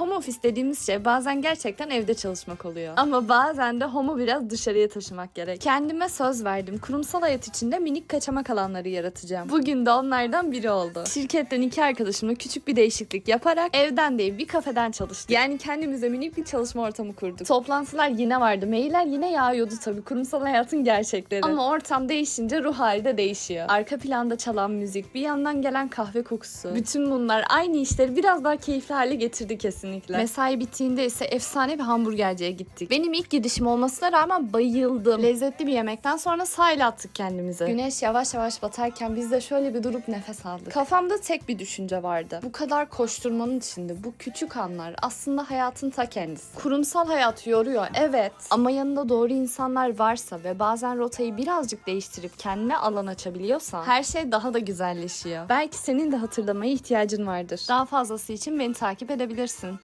Home office dediğimiz şey bazen gerçekten evde çalışmak oluyor. Ama bazen de home'u biraz dışarıya taşımak gerek. Kendime söz verdim. Kurumsal hayat içinde minik kaçamak alanları yaratacağım. Bugün de onlardan biri oldu. Şirketten iki arkadaşımla küçük bir değişiklik yaparak evden değil bir kafeden çalıştık. Yani kendimize minik bir çalışma ortamı kurduk. Toplantılar yine vardı. Mailler yine yağıyordu tabii. Kurumsal hayatın gerçekleri. Ama ortam değişince ruh hali de değişiyor. Arka planda çalan müzik, bir yandan gelen kahve kokusu. Bütün bunlar aynı işleri biraz daha keyifli hale getirdi kesinlikle. Mesai bittiğinde ise efsane bir hamburgerciye gittik. Benim ilk gidişim olmasına rağmen bayıldım. Lezzetli bir yemekten sonra sahile attık kendimizi. Güneş yavaş yavaş batarken biz de şöyle bir durup nefes aldık. Kafamda tek bir düşünce vardı. Bu kadar koşturmanın içinde bu küçük anlar aslında hayatın ta kendisi. Kurumsal hayat yoruyor evet ama yanında doğru insanlar varsa ve bazen rotayı birazcık değiştirip kendine alan açabiliyorsan her şey daha da güzelleşiyor. Belki senin de hatırlamaya ihtiyacın vardır. Daha fazlası için beni takip edebilirsin.